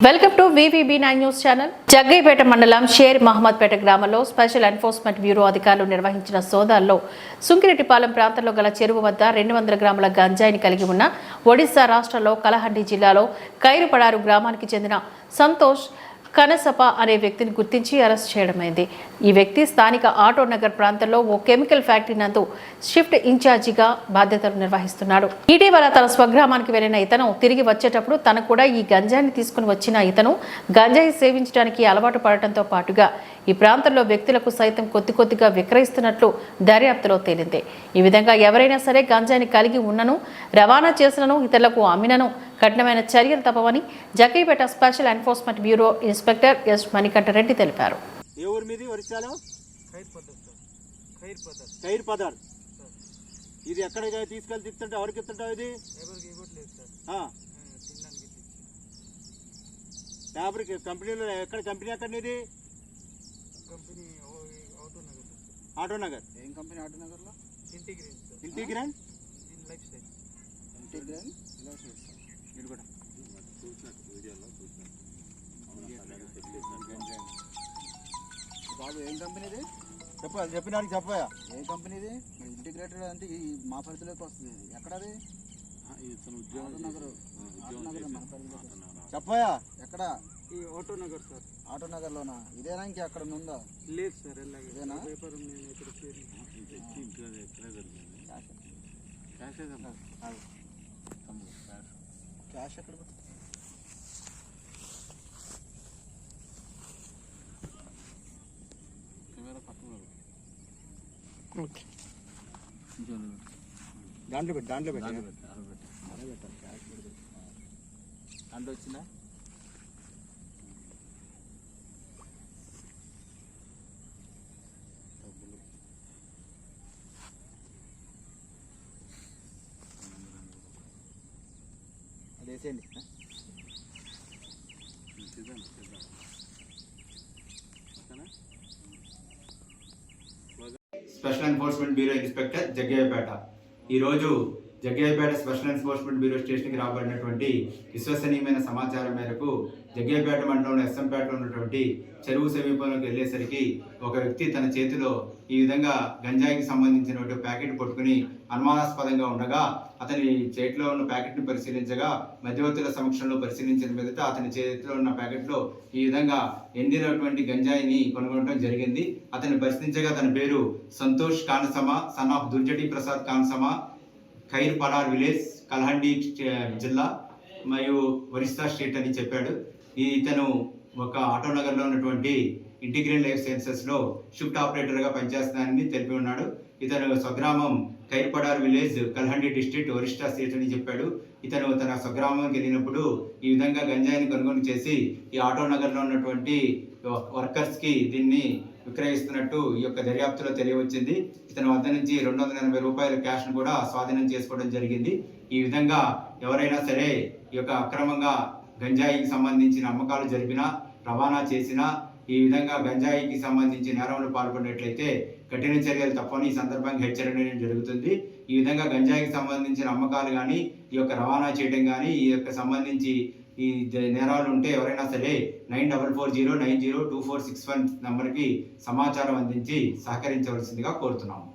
Welcome to VVB nine news channel. Jaggaiahpet మండలం షేర్ మహమ్మద్పేట గ్రామంలో special enforcement bureau అధికారులు నిర్వహించిన సోదాల్లో సుంకిరెడ్డిపాలెం ప్రాంతంలో గల చెరువు వద్ద రెండు వందల గ్రాముల గంజాయిని కలిగి ఉన్న ఒడిశా రాష్ట్రంలో కలహండి జిల్లాలో కైరుపడారు గ్రామానికి చెందిన సంతోష్ కనసప అనే వ్యక్తిని గుర్తించి అరెస్ట్ చేయడమైంది. ఈ వ్యక్తి స్థానిక ఆటో నగర్ ప్రాంతంలో ఓ కెమికల్ ఫ్యాక్టరీ నందు షిఫ్ట్ ఇన్ఛార్జిగా బాధ్యతలు నిర్వహిస్తున్నాడు. ఇటీవల తన స్వగ్రామానికి వెళ్ళిన ఇతను తిరిగి వచ్చేటప్పుడు తను కూడా ఈ గంజాయిని తీసుకుని వచ్చిన ఇతను గంజాయి సేవించడానికి అలవాటు పడటంతో పాటుగా ఈ ప్రాంతంలో వ్యక్తులకు సైతం కొద్ది కొద్దిగా విక్రయిస్తున్నట్లు దర్యాప్తులో తేలింది. ఈ విధంగా ఎవరైనా సరే గంజాయిని కలిగి ఉన్నను రవాణా చేసినను ఇతరులకు అమ్మినను కఠినమైన చర్యలు తప్పవని జకీపేట special enforcement bureau inspector S. Manikanta Reddy తెలిపారు. ఇది ఎక్కడ తీసుకెళ్ళి తిప్పుతుంటే ఎవరికి ఇస్తుంటావు ఇది? ఫ్యాబ్రిక్ కంపెనీలో ఎక్కడ కంపెనీ ఎక్కడ ఇది company auto Nagar. Auto Nagar? ఏం కంపెనీ ఆటో నగర్లో? ఇంటిగ్రాన్ ఇది లైఫ్ స్టైల్. ఇంటిగ్రేన్? ఇది కూడా. బాబు ఏం కంపెనీ ఇది చెప్పు అది చెప్పినానికి చెప్పయా ఏ కంపెనీ ఇది మరి ఇంటిగ్రేటెడ్ అంటే ఈ మా పరిధిలోకి వస్తుంది. ఎక్కడ అది ఆటో నగర్. చెప్పయా ఎక్కడ? ఈ ఆటో నగర్ సార్. ఆటో నగర్లోనా ఇదేనా ఇంకా ఎక్కడ ఉందా? లేదు సార్ ఇదేనా? పేపర్ నేను ఇక్కడ చేరి క్యాష్. ఎక్కడ దాంట్లో పెట్టి దాంట్లో పెట్టి. దాంట్లో వచ్చిందా? వేసేయండి special enforcement bureau inspector Jaggaiahpet. ఈరోజు జగ్గయ్యపేట స్పెషల్ ఎన్ఫోర్స్మెంట్ బ్యూరో స్టేషన్కి రాబడినటువంటి విశ్వసనీయమైన సమాచారం మేరకు జగ్గయ్యపేట మండలంలో ఎస్ఎంపేటలో ఉన్నటువంటి చెరువు సమీపంలోకి వెళ్ళేసరికి ఒక వ్యక్తి తన చేతిలో ఈ విధంగా గంజాయికి సంబంధించినటువంటి ప్యాకెట్ పట్టుకుని అనుమానాస్పదంగా ఉండగా అతని చేతిలో ఉన్న ప్యాకెట్ని పరిశీలించగా మధ్యవర్తుల సమక్షంలో పరిశీలించిన మీదట అతని చేతిలో ఉన్న ప్యాకెట్లో ఈ విధంగా ఎండినటువంటి గంజాయిని కొనుగొనడం జరిగింది. అతన్ని పరిశీలించగా తన పేరు Santosh కానసమ son of Dhurjati Prasad కానసమ ఖైర్ పడార్ village Kalahandi జిల్లా మరియు ఒరిస్సా స్టేట్ అని చెప్పాడు. ఈ ఇతను ఒక ఆటో నగర్లో ఉన్నటువంటి ఇంటిగ్రేట్ లైఫ్ సైన్సెస్లో షిఫ్ట్ ఆపరేటర్గా పనిచేస్తున్నానని తెలిపి ఉన్నాడు. ఇతను స్వగ్రామం Khairpadar village Kalahandi district Orissa state అని చెప్పాడు. ఇతను తన స్వగ్రామంకి వెళ్ళినప్పుడు ఈ విధంగా గంజాయిని కొనుగోలు చేసి ఈ ఆటో నగర్లో ఉన్నటువంటి వర్కర్స్కి దీన్ని విక్రయిస్తున్నట్టు ఈ యొక్క దర్యాప్తులో తెలియవచ్చింది. ఇతను వద్ద నుంచి రెండు వందల ఎనభై రూపాయల క్యాష్ను కూడా స్వాధీనం చేసుకోవడం జరిగింది. ఈ విధంగా ఎవరైనా సరే ఈ యొక్క అక్రమంగా గంజాయికి సంబంధించిన అమ్మకాలు జరిపినా రవాణా చేసినా ఈ విధంగా గంజాయికి సంబంధించి నేరంలో పాల్గొన్నట్లయితే కఠిన చర్యలు తప్పని ఈ సందర్భంగా హెచ్చరించడం జరుగుతుంది. ఈ విధంగా గంజాయికి సంబంధించిన అమ్మకాలు కానీ ఈ యొక్క రవాణా చేయడం కానీ ఈ యొక్క సంబంధించి ఈ నేరాలు ఉంటే ఎవరైనా సరే nine double four zero nine zero two four six one నంబర్కి సమాచారం అందించి సహకరించవలసిందిగా కోరుతున్నాము.